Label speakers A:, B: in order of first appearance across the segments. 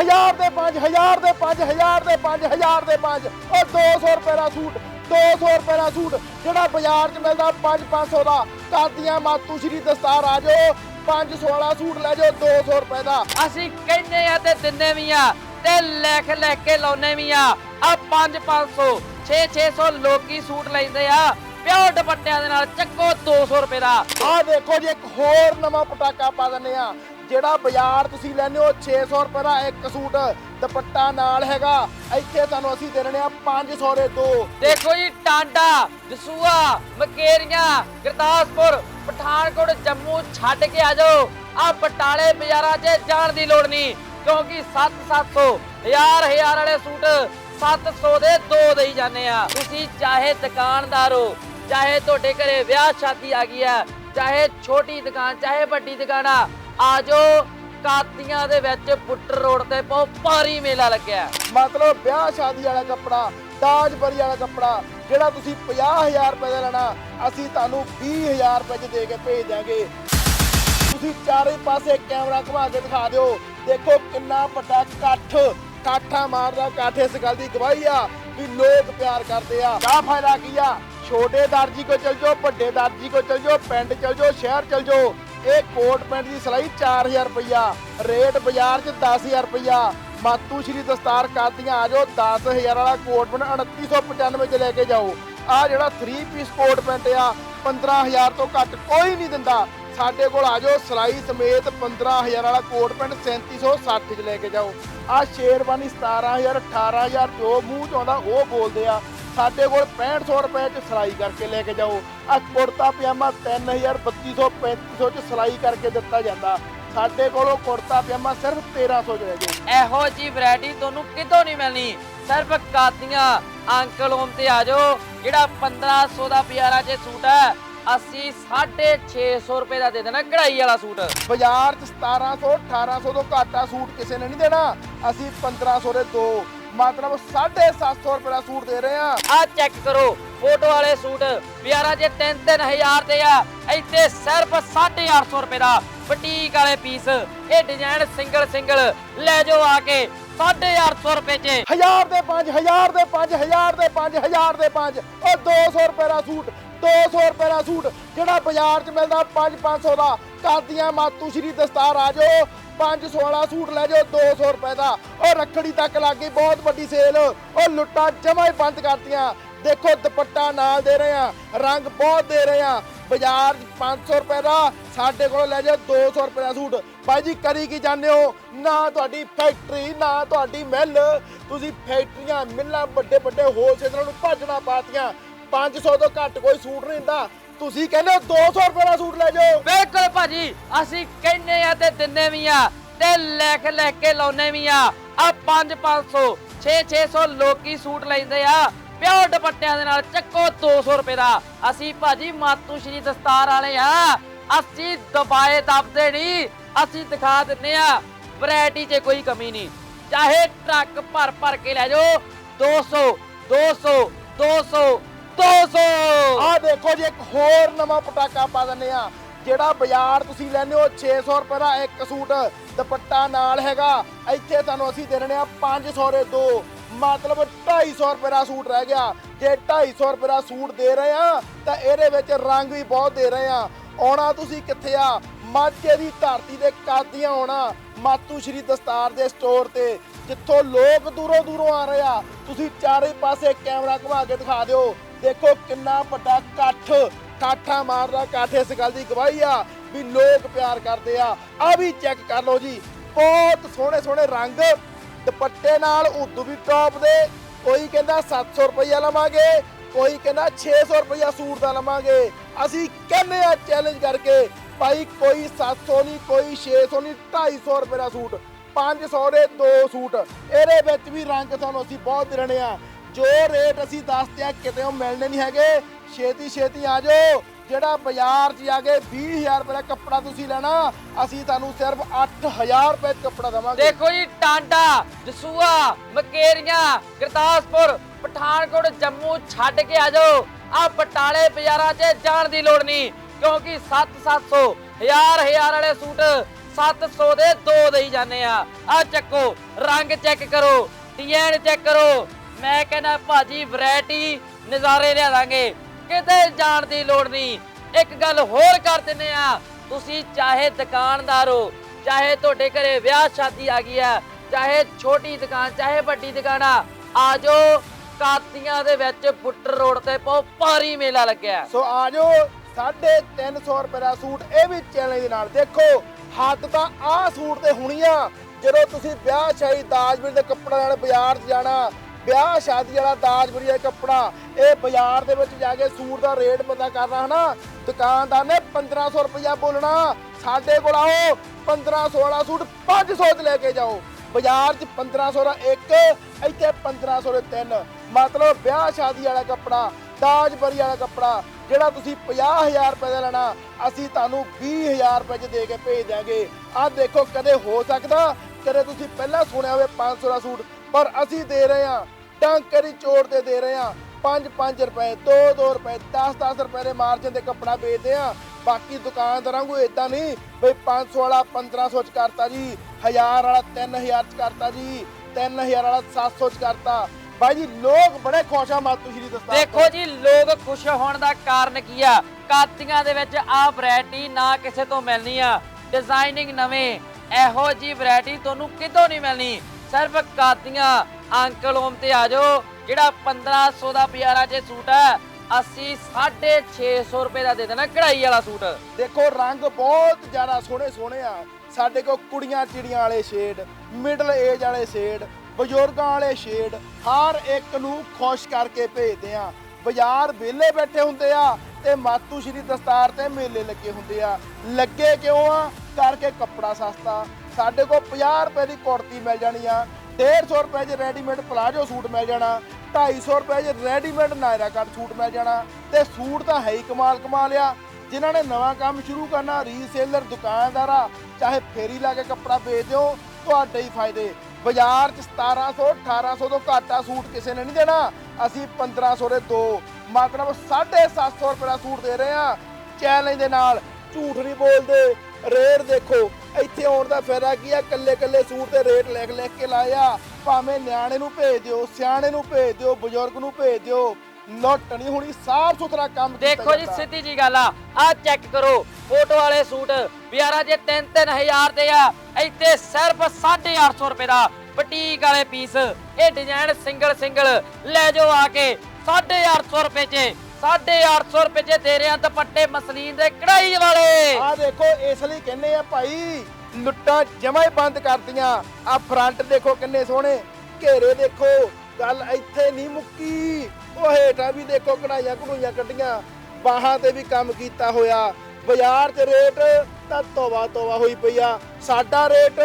A: 1000 ਦੇ 5 1000 ਦੇ 5 1000 ਦੇ 5 1000 ਦੇ 5 ਉਹ 200 ਰੁਪਏ ਦਾ ਸੂਟ 200 ਰੁਪਏ ਦਾ ਸੂਟ ਜਿਹੜਾ ਬਾਜ਼ਾਰ 'ਚ ਮਿਲਦਾ 5 500 ਦਾ। ਕਾਦੀਆਂ ਮਾਤੂ ਸ਼੍ਰੀ ਦਸਤਾਰ ਆ ਜਾਓ 500 ਵਾਲਾ ਸੂਟ ਲੈ ਜਾਓ 200 ਰੁਪਏ ਦਾ।
B: ਅਸੀਂ ਕਹਿੰਦੇ ਆ ਤੇ ਦਿੰਦੇ ਵੀ ਆ ਤੇ ਲਿਖ ਲਿਖ ਕੇ ਲਾਉਨੇ ਵੀ ਆ। ਆ 5 500 6 600 ਲੋਕੀ ਸੂਟ ਲੈਂਦੇ ਆ। ਪਿਓ ਦੁਪੱਟਿਆਂ ਦੇ ਨਾਲ ਚੱਕੋ 200 ਰੁਪਏ ਦਾ।
A: ਆਹ ਦੇਖੋ ਜੀ ਇੱਕ ਹੋਰ ਨਵਾਂ ਪਟਾਕਾ ਪਾ ਦਿੰਨੇ ਆ। ਜਿਹੜਾ ਬਾਜ਼ਾਰ ਤੁਸੀਂ ਲੈਨੇ ਹੋ 600 ਰੁਪਏ ਦਾ ਇੱਕ ਸੂਟ, ਦੁਪੱਟਾ ਨਾਲ ਹੈਗਾ। ਇੱਥੇ ਤੁਹਾਨੂੰ ਅਸੀਂ ਦੇ ਰਹੇ ਆ 500 ਦੇ ਦੋ।
B: ਦੇਖੋ ਜੀ, ਟਾਂਡਾ ਦਸੂਆ ਮਕੇਰੀਆਂ, ਗੁਰਦਾਸਪੁਰ, ਪਠਾਨਕੋਟ, ਜੰਮੂ ਛੱਡ ਕੇ ਆ ਜਾਓ। ਆ ਬਟਾਲੇ ਬਾਜ਼ਾਰਾਂ 'ਚ ਜਾਣ ਦੀ ਲੋੜ ਨਹੀਂ, ਕਿਉਂਕਿ 7-700 ਹਜ਼ਾਰ ਹਜ਼ਾਰ ਵਾਲੇ ਸੂਟ 700 ਦੇ ਦੋ ਦੇਈ ਜਾਂਦੇ ਆ। ਤੁਸੀਂ ਚਾਹੇ ਦੁਕਾਨਦਾਰ ਹੋ, ਚਾਹੇ ਤੁਹਾਡੇ ਘਰੇ ਵਿਆਹ ਸ਼ਾਦੀ ਆ ਗਈ ਆ, ਚਾਹੇ ਛੋਟੀ ਦੁਕਾਨ, ਚਾਹੇ ਵੱਡੀ ਦੁਕਾਨ ਆ ਆ ਜਾਓ ਕਾਤੀਆਂ ਦੇ ਵਿੱਚ ਬੁੱਟਰ ਰੋਡ ਤੇ ਬਹੁਤ ਭਾਰੀ ਮੇਲਾ ਲੱਗਿਆ।
A: ਮਤਲਬ ਵਿਆਹ ਸ਼ਾਦੀ ਵਾਲਾ ਕੱਪੜਾ ਦਾਜਬਰੀ ਵਾਲਾ ਕੱਪੜਾ, ਜਿਹੜਾ ਤੁਸੀਂ 50000 ਰੁਪਏ ਦਾ ਲੈਣਾ, ਅਸੀਂ ਤੁਹਾਨੂੰ 20000 ਰੁਪਏ 'ਚ ਦੇ ਕੇ ਭੇਜ ਦਿਆਂਗੇ। ਤੁਸੀਂ ਚਾਰੇ ਪਾਸੇ ਕੈਮਰਾ ਘੁਮਾ ਕੇ ਦਿਖਾ ਦਿਓ। ਦੇਖੋ ਕਿੰਨਾ ਵੱਡਾ ਇਕੱਠ ਕਾਠਾ ਮਾਰਦਾ ਇਕੱਠ ਇਸ ਗੱਲ ਦੀ ਗਵਾਹੀ ਆ ਵੀ ਲੋਕ ਪਿਆਰ ਕਰਦੇ ਆ। ਕਾ ਫਾਇਦਾ ਕੀ ਆ? ਛੋਟੇ ਦਰਜੀ ਕੋ ਚਲ ਜਾਓ, ਵੱਡੇ ਦਰਜੀ ਕੋ ਚਲ ਜਾਓ, ਪਿੰਡ ਚਲ ਜਾਓ, ਸ਼ਹਿਰ ਚਲ ਜਾਓ। ਇਹ ਕੋਟ ਪੈਂਟ ਦੀ ਸਿਲਾਈ 4000 ਰੁਪਈਆ, ਰੇਟ ਬਾਜ਼ਾਰ 'ਚ 10000 ਰੁਪਈਆ। ਮਾਤੂ ਸ਼੍ਰੀ ਦਸਤਾਰ ਕਾਦੀਆਂ ਆ ਜਾਓ 10000 ਵਾਲਾ ਕੋਟ ਪੈਂਟ 2995 ਚ ਲੈ ਕੇ ਜਾਓ। ਆ ਜਿਹੜਾ 3 ਪੀਸ ਕੋਟ ਪੈਂਟ ਆ 15000 ਤੋਂ ਘੱਟ ਕੋਈ ਨਹੀਂ ਦਿੰਦਾ। ਸਾਡੇ ਕੋਲ ਆ ਜਾਓ, ਸਿਲਾਈ ਸਮੇਤ 15000 ਵਾਲਾ ਕੋਟ ਪੈਂਟ 3760 ਚ ਲੈ ਕੇ ਜਾਓ। ਆ ਸ਼ੇਰਵਾਨੀ 17000 18000 ਜੋ ਮੂੰਹ ਚ ਆਉਂਦਾ, ਉਹ ਬੋਲਦੇ ਆ। ਸਾਡੇ ਕੋਲ 6500 ਰੁਪਏ ਚ ਸਿਲਾਈ ਕਰਕੇ ਲੈ ਕੇ ਜਾਓ। ਆ ਕੁੜਤਾ ਪਜਾਮਾ 3000 3200 3500 ਚ ਸਿਲਾਈ ਕਰਕੇ ਦਿੱਤਾ ਜਾਂਦਾ। ਸਾਡੇ ਕੋਲੋਂ ਕੁੜਤਾ ਪਜਾਮਾ ਸਿਰਫ 1300 ਚ ਲੈ ਜਾਓ
B: ਇਹੋ ਜੀ ਵੈਰਾਈਟੀ ਤੁਹਾਨੂੰ ਕਿਤੋਂ ਨਹੀਂ ਮਿਲਣੀ। ਸਿਰਫ ਕਾਤੀਆਂ ਅੰਕਲ ਹੋਮ ਤੇ ਆ ਜਾਓ। ਜਿਹੜਾ 1500 ਦਾ ਪਿਆਰਾ ਜੇ ਸੂਟ ਹੈ ਅਸੀਂ 650 ਰੁਪਏ ਦਾ ਦੇ ਦੇਣਾ ਕਢਾਈ ਵਾਲਾ ਸੂਟ।
A: ਬਾਜ਼ਾਰ 'ਚ 1700 1800 ਤੋਂ ਘੱਟ ਆ ਸੂਟ ਕਿਸੇ ਨੇ ਨਹੀਂ ਦੇਣਾ। ਅਸੀਂ 1500 ਦੇ ਦੋ। ਮਤਲਬ 750 ਰੁਪਏ ਦਾ ਸੂਟ ਦੇ ਰਹੇ ਆ
B: ਆ ਚੈੱਕ ਕਰੋ ਫੋਟੋ ਵਾਲੇ ਸੂਟ ਪਿਆਰਾ ਜੇ 3-3000 ਦੇ ਆ। ਇੱਥੇ ਸਿਰਫ 850 ਰੁਪਏ ਦਾ ਬੁਟੀਕ ਵਾਲੇ ਪੀਸ ਇਹ ਡਿਜ਼ਾਈਨ ਸਿੰਗਲ ਸਿੰਗਲ ਲੈ ਜਾਓ ਆ ਕੇ 850 ਰੁਪਏ 'ਚ।
A: ਹਜ਼ਾਰ ਦੇ 5 ਹਜ਼ਾਰ ਦੇ 5 ਹਜ਼ਾਰ ਦੇ 5 ਹਜ਼ਾਰ ਦੇ 5 ਉਹ 200 ਰੁਪਏ ਦਾ ਸੂਟ 200 ਰੁਪਏ ਦਾ ਸੂਟ ਜਿਹੜਾ ਬਾਜ਼ਾਰ 'ਚ ਮਿਲਦਾ 5 500 ਦਾ। ਕਾਦੀਆਂ ਮਾਤੂ ਸ਼੍ਰੀ ਦਸਤਾਰ ਆ ਜਾਓ। 500 ਵਾਲਾ ਸੂਟ ਲੈ ਜਾਓ 200 ਰੁਪਏ ਦਾ। ਉਹ ਰੱਖੜੀ ਤੱਕ ਲੱਗ ਗਈ, ਬਹੁਤ ਵੱਡੀ ਸੇਲ ਉਹ ਲੁੱਟਾਂ ਜਮਾ ਹੀ ਬੰਦ ਕਰਤੀਆਂ। ਦੇਖੋ, ਦੁਪੱਟਾ ਨਾਲ ਦੇ ਰਹੇ ਆ ਰੰਗ ਬਹੁਤ ਦੇ ਰਹੇ ਆ ਬਾਜ਼ਾਰ 'ਚ 500 ਰੁਪਏ ਦਾ, ਸਾਡੇ ਕੋਲ ਲੈ ਜਾਓ 200 ਰੁਪਏ ਦਾ ਸੂਟ। ਭਾਈ ਜੀ, ਕਰੀ ਕੀ ਜਾਂਦੇ ਹੋ? ਨਾ ਤੁਹਾਡੀ ਫੈਕਟਰੀ ਨਾ ਤੁਹਾਡੀ ਮਿੱਲ ਤੁਸੀਂ ਫੈਕਟਰੀਆਂ ਮਿੱਲਾਂ ਵੱਡੇ ਵੱਡੇ ਹੋਲਸੇਲਰਾਂ ਨੂੰ ਭੱਜਣਾ ਪਾਤੀਆਂ। 500 ਤੋਂ ਘੱਟ ਕੋਈ ਸੂਟ ਨਹੀਂ ਹੁੰਦਾ ਤੁਸੀਂ ਕਹਿੰਦੇ ਹੋ 200 ਰੁਪਏ ਦਾ ਸੂਟ ਲੈ ਜਾਓ।
B: ਬਿਲਕੁਲ ਭਾਜੀ, ਅਸੀਂ ਕਹਿੰਦੇ ਆ ਤੇ ਦਿੰਦੇ ਵੀ ਆ ਤੇ ਲਿਖ ਲਿਖ ਕੇ ਲਾਉਨੇ ਵੀ ਆ ਆ 5 500 6 600 ਲੋਕੀ ਸੂਟ ਲੈਂਦੇ ਆ। ਪਿਓ ਦੁਪੱਟਿਆਂ ਦੇ ਨਾਲ ਚੱਕੋ 200 ਰੁਪਏ ਦਾ। ਅਸੀਂ ਭਾਜੀ ਮਾਤੂ ਸ਼੍ਰੀ ਦਸਤਾਰ ਵਾਲੇ ਆ। ਅਸੀਂ ਦਬਾਏ ਦੱਬਦੇ ਨਹੀਂ। ਅਸੀਂ ਦਿਖਾ ਦਿੰਨੇ ਆ, ਵੈਰਾਈਟੀ 'ਚ ਕੋਈ ਕਮੀ ਨਹੀਂ। ਚਾਹੇ ਟਰੱਕ ਭਰ ਭਰ ਕੇ ਲੈ ਜਾਓ 200 200 200 200
A: ਆਹ ਦੇਖੋ ਜੀ, ਇੱਕ ਹੋਰ ਨਵਾਂ ਪਟਾਕਾ ਪਾ ਦਿੰਨੇ ਆ ਜਿਹੜਾ ਬਾਜ਼ਾਰ ਤੁਸੀਂ ਲੈਨੇ ਹੋ 600 ਰੁਪਏ ਦਾ ਇੱਕ ਸੂਟ। ਦੁਪੱਟਾ ਨਾਲ ਹੈਗਾ। ਇੱਥੇ ਤੁਹਾਨੂੰ ਅਸੀਂ ਦੇ ਰਹੇ ਆ 500 ਦੇ ਦੋ। ਮਤਲਬ 250 ਰੁਪਏ ਦਾ ਸੂਟ ਰਹਿ ਗਿਆ। ਜੇ 250 ਰੁਪਏ ਦਾ ਸੂਟ ਦੇ ਰਹੇ ਆ ਤਾਂ ਇਹਦੇ ਵਿੱਚ ਰੰਗ ਵੀ ਬਹੁਤ ਦੇ ਰਹੇ ਆ ਆਉਣਾ ਤੁਸੀਂ ਕਿੱਥੇ ਆ? ਮਾਝੇ ਦੀ ਧਰਤੀ ਦੇ ਕਾਦੀਆਂ ਆਉਣਾ। ਮਾਤੂ ਸ਼੍ਰੀ ਦਸਤਾਰ ਦੇ ਸਟੋਰ ਤੇ। ਜਿੱਥੋਂ ਲੋਕ ਦੂਰੋਂ ਦੂਰੋਂ ਆ ਰਹੇ ਆ। ਤੁਸੀਂ ਚਾਰੇ ਪਾਸੇ ਕੈਮਰਾ ਘੁਮਾ ਕੇ ਦਿਖਾ ਦਿਓ। ਦੇਖੋ ਕਿੰਨਾ ਵੱਡਾ ਇਕੱਠ ਕਾਠਾ ਮਾਰਦਾ ਇਕੱਠ ਇਸ ਗੱਲ ਦੀ ਗਵਾਹੀ ਆ ਵੀ ਲੋਕ ਪਿਆਰ ਕਰਦੇ ਆ। ਆ ਵੀ ਚੈੱਕ ਕਰ ਲਓ ਜੀ, ਬਹੁਤ ਸੋਹਣੇ ਸੋਹਣੇ ਰੰਗ, ਦੁਪੱਟੇ ਨਾਲ ਉਦੋਂ ਵੀ ਟੌਪ ਦੇ, ਕੋਈ ਕਹਿੰਦਾ 700 ਰੁਪਈਆ ਲਵਾਂਗੇ, ਕੋਈ ਕਹਿੰਦਾ 600 ਰੁਪਈਆ ਸੂਟ ਦਾ ਲਵਾਂਗੇ। ਅਸੀਂ ਕਹਿੰਦੇ ਆ ਚੈਲੰਜ ਕਰਕੇ, ਭਾਈ ਕੋਈ 700 ਨਹੀਂ, ਕੋਈ 600 ਨਹੀਂ 250 ਰੁਪਏ ਦਾ ਸੂਟ 500 ਦੇ ਦੋ ਸੂਟ, ਇਹਦੇ ਵਿੱਚ ਵੀ ਰੰਗ ਤੁਹਾਨੂੰ ਅਸੀਂ ਬਹੁਤ ਦੇਣੇ ਆ। ਜੋ ਰੇਟ ਅਸੀਂ ਦੱਸਦੇ ਆ ਕਿਤੇ ਉਹ ਮਿਲਣੇ ਨਹੀਂ ਹੈਗੇ। ਛੇਤੀ ਛੇਤੀ ਆ ਜਾਓ। ਜਿਹੜਾ ਬਾਜ਼ਾਰ 'ਚ ਜਾ ਕੇ 20000 ਰੁਪਏ ਦਾ ਕੱਪੜਾ ਤੁਸੀਂ ਲੈਣਾ, ਅਸੀਂ ਤੁਹਾਨੂੰ ਸਿਰਫ 8000 ਰੁਪਏ ਕੱਪੜਾ ਦੇਵਾਂਗੇ।
B: ਦੇਖੋ ਜੀ, ਟਾਂਡਾ ਦਸੂਆ ਮਕੇਰੀਆਂ, ਗੁਰਦਾਸਪੁਰ, ਪਠਾਨਕੋਟ, ਜੰਮੂ ਛੱਡ ਕੇ ਆ ਜਾਓ। ਆ ਬਟਾਲੇ ਬਾਜ਼ਾਰਾਂ 'ਚ ਜਾਣ ਦੀ ਲੋੜ ਨਹੀਂ, ਕਿਉਂਕਿ 7-700 ਹਜ਼ਾਰ ਹਜ਼ਾਰ ਵਾਲੇ ਸੂਟ 700 ਦੇ ਦੋ ਦੇਈ ਜਾਂਦੇ ਆ। ਆ ਚੱਕੋ, ਰੰਗ ਚੈੱਕ ਕਰੋ, ਡਿਜ਼ਾਈਨ ਚੈੱਕ ਕਰੋ ਮੈਂ ਕਹਿੰਦਾ ਭਾਜੀ ਵੈਰਾਈਟੀ ਨਜ਼ਾਰੇ ਲਿਆ ਦਾਂਗੇ ਕਿਤੇ ਜਾਣ ਦੀ ਲੋੜ ਨਹੀਂ। ਇੱਕ ਗੱਲ ਹੋਰ ਕਰ ਦਿੰਨੇ ਆ, ਤੁਸੀਂ ਚਾਹੇ ਦੁਕਾਨਦਾਰ ਹੋ, ਚਾਹੇ ਤੁਹਾਡੇ ਘਰੇ ਵਿਆਹ ਸ਼ਾਦੀ ਆ ਗਈ ਆ, ਚਾਹੇ ਛੋਟੀ ਦੁਕਾਨ, ਚਾਹੇ ਵੱਡੀ ਦੁਕਾਨ ਆ, ਆਜੋ, ਕਾਤੀਆਂ ਦੇ ਵਿੱਚ ਬੁੱਟਰ ਰੋਡ ਤੇ ਬਹੁਤ ਭਾਰੀ ਮੇਲਾ ਲੱਗਿਆ।
A: ਸੋ ਆਜੋ 350 ਰੁਪਏ ਦਾ ਸੂਟ, ਇਹ ਵੀ ਚੈਲੰਜ ਦੇ ਨਾਲ ਦੇਖੋ। ਹੱਦ ਤਾਂ ਆਹ ਸੂਟ ਤੇ ਹੋਣੀ ਆ, ਜਦੋਂ ਤੁਸੀਂ ਵਿਆਹ ਸ਼ਾਹੀ ਦਾਜਬਰੀ ਦੇ ਕੱਪੜਾ ਨਾਲ ਬਾਜ਼ਾਰ 'ਚ ਜਾਣਾ ਵਿਆਹ ਸ਼ਾਦੀ ਵਾਲਾ ਦਾਜਬਰੀ ਦਾ ਕੱਪੜਾ ਇਹ ਬਾਜ਼ਾਰ ਦੇ ਵਿੱਚ ਜਾ ਕੇ ਸੂਟ ਦਾ ਰੇਟ ਪਤਾ ਕਰਨਾ, ਹਨਾ? ਦੁਕਾਨਦਾਰ ਨੇ 1500 ਰੁਪਇਆ ਬੋਲਣਾ। ਸਾਡੇ ਕੋਲ ਆਓ 1500 ਵਾਲਾ ਸੂਟ 500 ਚ ਲੈ ਕੇ ਜਾਓ। ਬਾਜ਼ਾਰ 'ਚ 1500 ਦਾ ਇੱਕ, ਇੱਥੇ 1500 ਦੇ ਤਿੰਨ। ਮਤਲਬ ਵਿਆਹ ਸ਼ਾਦੀ ਵਾਲਾ ਕੱਪੜਾ, ਦਾਜ ਬਰੀ ਵਾਲਾ ਕੱਪੜਾ, ਜਿਹੜਾ ਤੁਸੀਂ 50000 ਰੁਪਏ ਦਾ ਲੈਣਾ, ਅਸੀਂ ਤੁਹਾਨੂੰ 20000 ਰੁਪਏ 'ਚ ਦੇ ਕੇ ਭੇਜ ਦਿਆਂਗੇ। ਆਹ ਦੇਖੋ ਕਦੇ ਹੋ ਸਕਦਾ, ਕਦੇ ਤੁਸੀਂ ਪਹਿਲਾਂ ਸੁਣਿਆ ਹੋਵੇ 500 ਦਾ ਸੂਟ ਪਰ ਅਸੀਂ ਦੇ ਰਹੇ ਹਾਂ ਟਾਂਕਰੀ ਚੋਰ ਤੇ ਦੇ ਰਹੇ ਹਾਂ। 5-5 ਰੁਪਏ 2-2 ਰੁਪਏ 10-10 ਰੁਪਏ ਦੇ ਮਾਰਜਨ ਤੇ ਕੱਪੜਾ ਵੇਚਦੇ ਆ ਬਾਕੀ ਦੁਕਾਨਦਾਰਾਂ ਨੂੰ ਇਦਾਂ ਨਹੀਂ, ਬਈ 500 ਵਾਲਾ 1500 ਚ ਕਰਤਾ ਜੀ 1000 ਵਾਲਾ 3000 ਚ ਕਰਤਾ ਜੀ 3000 ਵਾਲਾ 700 ਚ ਕਰਤਾ। ਬਾਈ ਜੀ, ਲੋਕ ਬੜੇ ਖੁਸ਼ ਆ ਮਾਤੂ ਸ਼੍ਰੀ ਦਸਤਾਰ
B: ਦੇਖੋ ਜੀ, ਲੋਕ ਖੁਸ਼ ਹੋਣ ਦਾ ਕਾਰਨ ਕੀ ਆ? ਕਾਤੀਆਂ ਦੇ ਵਿੱਚ ਆ ਵੈਰਾਈਟੀ ਨਾ ਕਿਸੇ ਤੋਂ ਮਿਲਣੀ ਆ। ਡਿਜ਼ਾਈਨਿੰਗ ਨਵੇਂ, ਇਹੋ ਜੀ ਵੈਰਾਈਟੀ ਤੁਹਾਨੂੰ ਕਿਤੋਂ ਨਹੀਂ ਮਿਲਣੀ। ਸਿਰਫ ਕਾਤੀਆਂ ਅੰਕਲ ਓਮ ਤੇ ਆ ਜਾਓ। ਜਿਹੜਾ 1500 ਦਾ ਪਿਆਰਾ ਜੇ ਸੂਟ ਹੈ, ਅਸੀਂ 650 ਰੁਪਏ ਦਾ ਦੇ ਦੇਣਾ ਕਢਾਈ ਵਾਲਾ ਸੂਟ।
A: ਦੇਖੋ, ਰੰਗ ਬਹੁਤ ਜ਼ਿਆਦਾ ਸੋਹਣੇ ਸੋਹਣੇ ਆ। ਸਾਡੇ ਕੋਲ ਕੁੜੀਆਂ ਚਿੜੀਆਂ ਵਾਲੇ ਸ਼ੇਡ ਮਿਡਲ ਏਜ ਵਾਲੇ ਸ਼ੇਡ ਬਜ਼ੁਰਗਾਂ ਵਾਲੇ ਸ਼ੇਡ ਹਰ ਇੱਕ ਨੂੰ ਖੁਸ਼ ਕਰਕੇ ਭੇਜਦੇ ਆ। ਬਾਜ਼ਾਰ ਵਿਹਲੇ ਬੈਠੇ ਹੁੰਦੇ ਆ ਤੇ ਮਾਤੂ ਸ਼੍ਰੀ ਦਸਤਾਰ ਤੇ ਮੇਲੇ ਲੱਗੇ ਹੁੰਦੇ ਆ। ਲੱਗੇ ਕਿਉਂ ਆ? ਕਰਕੇ ਕੱਪੜਾ ਸਸਤਾ। ਸਾਡੇ ਕੋਲ 50 ਰੁਪਏ ਦੀ ਕੁੜਤੀ ਮਿਲ ਜਾਣੀ ਆ 150 ਰੁਪਏ 'ਚ ਰੈਡੀਮੇਡ ਪਲਾਜੋ ਸੂਟ ਮਿਲ ਜਾਣਾ 250 ਰੁਪਏ 'ਚ ਰੈਡੀਮੇਡ ਨਾਇਰਾ ਕੱਟ ਸੂਟ ਮਿਲ ਜਾਣਾ ਤੇ ਸੂਟ ਤਾਂ ਹੈ ਹੀ ਕਮਾਲ ਕਮਾਲ ਆ। ਜਿਨ੍ਹਾਂ ਨੇ ਨਵਾਂ ਕੰਮ ਸ਼ੁਰੂ ਕਰਨਾ ਰੀਸੇਲਰ ਦੁਕਾਨਦਾਰ ਚਾਹੇ ਫੇਰੀ ਲਾ ਕੇ ਕੱਪੜਾ ਵੇਚ ਦਿਓ ਤੁਹਾਡੇ ਹੀ ਫਾਇਦੇ। ਬਾਜ਼ਾਰ 'ਚ 1700 1800 ਤੋਂ ਘਾਟਾ ਸੂਟ ਕਿਸੇ ਨੇ ਨਹੀਂ ਦੇਣਾ। ਅਸੀਂ 1500 ਦੇ ਦੋ, ਮਤਲਬ 750 ਰੁਪਏ ਦਾ ਸੂਟ ਦੇ ਰਹੇ ਆ। ਚੈਲੰਜ ਦੇ ਨਾਲ ਝੂਠ ਨਹੀਂ ਬੋਲਦੇ, ਰੇਟ ਦੇਖੋ। ਇੱਥੇ ਆਉਣ ਦਾ ਫਾਇਦਾ ਕੀ ਆ? ਕੱਲੇ ਕੱਲੇ ਸੂਟ ਤੇ ਰੇਟ ਲਿਖ ਲਿਖ ਕੇ ਲਾਇਆ ਭਾਵੇਂ ਨਿਆਣੇ ਨੂੰ ਭੇਜ ਦਿਓ ਸਿਆਣੇ ਨੂੰ ਭੇਜ ਦਿਓ ਬਜ਼ੁਰਗ ਨੂੰ ਭੇਜ ਦਿਓ ਲੁੱਟ ਨਹੀਂ ਹੋਣੀ ਸਾਫ਼ ਸੁਥਰਾ ਕੰਮ
B: ਦੇਖੋ ਜੀ। ਸਿੱਧੀ ਜੀ ਗੱਲ ਆ। ਆ ਚੈੱਕ ਕਰੋ ਫੋਟੋ ਵਾਲੇ ਸੂਟ ਬਿਆਰਾ ਜੇ 3-3000 ਦੇ ਆ ਇੱਥੇ ਸਿਰਫ 850 ਰੁਪਏ ਦਾ ਬੁਟੀਕ ਵਾਲੇ ਪੀਸ। ਇਹ ਡਿਜ਼ਾਈਨ ਸਿੰਗਲ ਸਿੰਗਲ ਲੈ ਜਾਓ ਆ ਕੇ 850 ਰੁਪਏ 'ਚ। 850 ਰੁਪਏ 'ਚ ਦੇ ਰਿਆਂ ਦੁਪੱਟੇ ਮਸਲੀਨ ਦੇ ਕਢਾਈ ਵਾਲੇ।
A: ਆ ਦੇਖੋ, ਇਸ ਲਈ ਕਹਿੰਦੇ ਆ ਭਾਈ, ਲੁੱਟਾਂ ਜਮਾ ਹੀ ਬੰਦ ਕਰਦੀਆਂ ਆ ਫਰੰਟ ਦੇਖੋ ਕਿੰਨੇ ਸੋਹਣੇ, ਘੇਰੇ ਦੇਖੋ, ਗੱਲ ਇੱਥੇ ਨਹੀਂ ਮੁੱਕੀ। ਉਹ ਹੇਠਾਂ ਵੀ ਦੇਖੋ ਕਢਾਈਆਂ ਕਢੂਈਆਂ ਕੱਢੀਆਂ, ਬਾਹਾਂ ਤੇ ਵੀ ਕੰਮ ਕੀਤਾ ਹੋਇਆ। ਬਾਜ਼ਾਰ 'ਚ ਰੇਟ ਤਾਂ ਤੋਵਾ ਤੋਵਾ ਹੋਈ ਪਈ ਆ। ਸਾਡਾ ਰੇਟ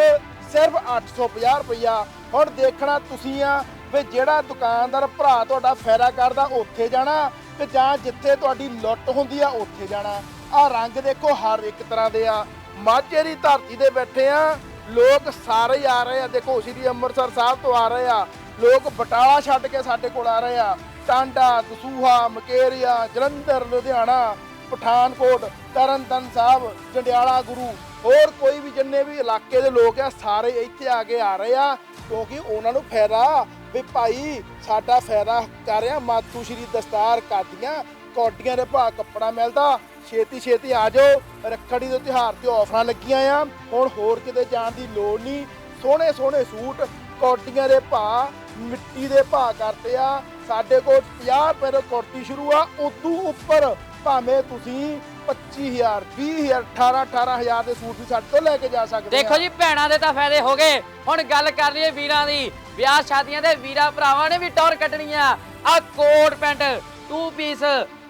A: ਸਿਰਫ 850 ਰੁਪਈਆ। ਹੁਣ ਦੇਖਣਾ ਤੁਸੀਂ ਆ ਵੀ ਜਿਹੜਾ ਦੁਕਾਨਦਾਰ ਭਰਾ ਤੁਹਾਡਾ ਫਾਇਦਾ ਕਰਦਾ, ਉੱਥੇ ਜਾਣਾ ਤੇ ਜਾਂ ਜਿੱਥੇ ਤੁਹਾਡੀ ਲੁੱਟ ਹੁੰਦੀ ਆ, ਉੱਥੇ ਜਾਣਾ। ਆ ਰੰਗ ਦੇਖੋ, ਹਰ ਇੱਕ ਤਰ੍ਹਾਂ ਦੇ ਆ। ਮਾਝੇ ਦੀ ਧਰਤੀ ਤੇ ਬੈਠੇ ਆ। ਲੋਕ ਸਾਰੇ ਆ ਰਹੇ ਆ। ਦੇਖੋ, ਸ਼੍ਰੀ ਅੰਮ੍ਰਿਤਸਰ ਸਾਹਿਬ ਤੋਂ ਆ ਰਹੇ ਆ। ਲੋਕ ਬਟਾਲਾ ਛੱਡ ਕੇ ਸਾਡੇ ਕੋਲ ਆ ਰਹੇ ਆ। ਟਾਂਡਾ, ਦਸੂਹਾ, ਮਕੇਰੀਆ, ਜਲੰਧਰ, ਲੁਧਿਆਣਾ, ਪਠਾਨਕੋਟ, ਤਰਨਤਨ ਸਾਹਿਬ, ਜੰਡਿਆਲਾ ਗੁਰੂ। ਹੋਰ ਕੋਈ ਵੀ ਜਿੰਨੇ ਵੀ ਇਲਾਕੇ ਦੇ ਲੋਕ ਆ, ਸਾਰੇ ਇੱਥੇ ਆ ਕੇ ਆ ਰਹੇ ਆ। ਕਿਉਂਕਿ ਉਹਨਾਂ ਨੂੰ ਫਾਇਦਾ ਵੀ ਭਾਈ ਸਾਡਾ ਫਾਇਦਾ ਕਰ ਰਿਹਾ, ਮਾਤੂ ਸ਼੍ਰੀ ਦਸਤਾਰ ਕਾਦੀਆਂ ਕੋਟੀਆਂ ਦੇ ਭਾਅ ਕੱਪੜਾ ਮਿਲਦਾ। ਛੇਤੀ ਛੇਤੀ ਆ ਜਾਓ, ਰੱਖੜੀ ਦੇ ਤਿਉਹਾਰ ਤੇ ਆਫਰਾਂ ਲੱਗੀਆਂ ਆ। ਹੁਣ ਹੋਰ ਕਿਤੇ ਜਾਣ ਦੀ ਲੋੜ ਨਹੀਂ। ਸੋਹਣੇ ਸੋਹਣੇ ਸੂਟ ਕੋਟੀਆਂ ਦੇ ਭਾਅ, ਮਿੱਟੀ ਦੇ ਭਾਅ ਕਰਦੇ ਆ। ਸਾਡੇ ਕੋਲ 50 ਰੁਪਏ ਤੋਂ ਸ਼ੁਰੂ ਆ, ਉਦੋਂ ਉੱਪਰ ਭਾਵੇਂ ਤੁਸੀਂ 25000 20000 18 18000 ਦੇ ਸੂਟ ਵੀ ਸਾਡੇ ਤੋਂ ਲੈ ਕੇ ਜਾ ਸਕਦੇ
B: ਦੇਖੋ
A: ਆ।
B: ਜੀ ਭੈਣਾਂ ਦੇ ਤਾਂ ਫਾਇਦੇ ਹੋ ਗਏ। ਹੁਣ ਗੱਲ ਕਰ ਲਈਏ ਵੀਰਾਂ ਦੀ। ਵਿਆਹ ਸ਼ਾਦੀਆਂ ਦੇ ਵੀਰਾਂ ਭਰਾਵਾਂ ਨੇ ਵੀ ਟੌਰ ਕੱਢਣੀ ਆ। ਆ ਕੋਟ ਪੈਂਟ ਟੂ ਪੀਸ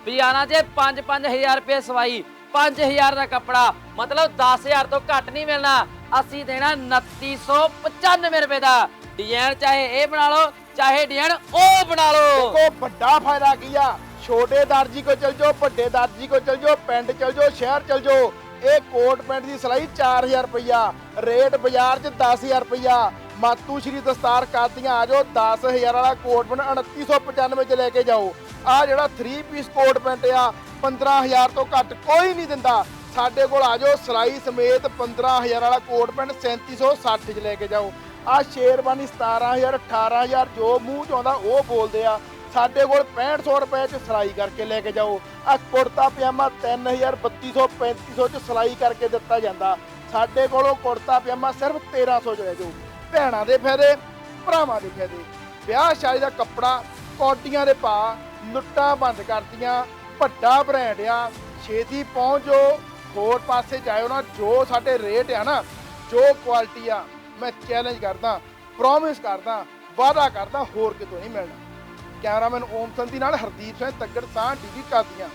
B: ਬਿਆਨਾ ਜੇ 5-5000 ਰੁਪਏ ਸਵਾਈ। 5000 ਦਾ ਕੱਪੜਾ। ਮਤਲਬ 10000 ਤੋਂ ਘੱਟ ਨਹੀਂ ਮਿਲਣਾ। ਅਸੀਂ ਦੇਣਾ 2995 ਰੁਪਏ ਦਾ। ਡਿਜ਼ਾਈਨ ਚਾਹੇ ਇਹ ਬਣਾ ਲਓ ਚਾਹੇ ਡਿਜ਼ਾਈਨ ਉਹ ਬਣਾ ਲਓ।
A: ਦੇਖੋ ਵੱਡਾ ਫਾਇਦਾ ਕੀ ਆ? ਛੋਟੇ ਦਰਜੀ ਕੋ ਚਲ ਜਾਓ, ਵੱਡੇ ਦਰਜੀ ਕੋ ਚਲ ਜਾਓ, ਪਿੰਡ ਚਲ ਜਾਓ, ਸ਼ਹਿਰ ਚਲ ਜਾਓ, ਇਹ ਕੋਟ ਪੈਂਟ ਦੀ ਸਿਲਾਈ 4000 ਰੁਪਇਆ ਰੇਟ ਬਾਜ਼ਾਰ 'ਚ 10000 ਰੁਪਇਆ ਮਾਤੂ ਸ਼੍ਰੀ ਦਸਤਾਰ ਕਾਦੀਆਂ ਆ ਜਾਓ 10000 ਵਾਲਾ ਕੋਟ ਪੈਂਟ 2995 ਚ ਲੈ ਕੇ ਜਾਓ। ਆ ਜਿਹੜਾ 3 ਪੀਸ ਕੋਟ ਪੈਂਟ ਆ 15000 ਤੋਂ ਘੱਟ ਕੋਈ ਨਹੀਂ ਦਿੰਦਾ। ਸਾਡੇ ਕੋਲ ਆ ਜਾਓ, ਸਿਲਾਈ ਸਮੇਤ 15000 ਵਾਲਾ ਕੋਟ ਪੈਂਟ 3760 ਚ ਲੈ ਕੇ ਜਾਓ। ਆ ਸ਼ੇਰਵਾਨੀ 17000 18000 ਜੋ ਮੂੰਹ ਚ ਆਉਂਦਾ, ਉਹ ਬੋਲਦੇ ਆ। ਸਾਡੇ ਕੋਲ 6500 ਰੁਪਏ ਚ ਸਿਲਾਈ ਕਰਕੇ ਲੈ ਕੇ ਜਾਓ। ਆ ਕੁੜਤਾ ਪਜਾਮਾ 3000 3200 3500 ਚ ਸਿਲਾਈ ਕਰਕੇ ਦਿੱਤਾ ਜਾਂਦਾ। ਸਾਡੇ ਕੋਲੋਂ ਕੁੜਤਾ ਪਜਾਮਾ ਸਿਰਫ 1300 ਚ ਲੈ ਜਾਓ। ਭੈਣਾਂ ਦੇ ਫਾਇਦੇ, ਭਰਾਵਾਂ ਦੇ ਫਾਇਦੇ। ਵਿਆਹ ਸ਼ਾਦੀ ਦਾ ਕੱਪੜਾ ਕੋਟੀਆਂ ਦੇ ਪਾ, ਨੁੱਟਾਂ ਬੰਦ ਕਰਤੀਆਂ, ਵੱਡਾ ਬ੍ਰਾਂਡ ਆ। ਛੇਤੀ ਪਹੁੰਚੋ, ਹੋਰ ਪਾਸੇ ਜਾਇਓ ਨਾ। ਜੋ ਸਾਡੇ ਰੇਟ ਆ ਨਾ, ਜੋ ਕੁਆਲਿਟੀ ਆ, ਮੈਂ ਚੈਲੰਜ ਕਰਦਾ ਪ੍ਰੋਮਿਸ ਕਰਦਾ, ਵਾਅਦਾ ਕਰਦਾ, ਹੋਰ ਕਿਤੋਂ ਨਹੀਂ ਮਿਲਣਾ। ਕੈਮਰਾਮੈਨ ਓਮ ਸੰਧੀ ਨਾਲ ਹਰਦੀਪ ਸਿੰਘ ਤੱਗੜ ਸਾਹ ਟੀਵੀ ਕਾਦੀਆਂ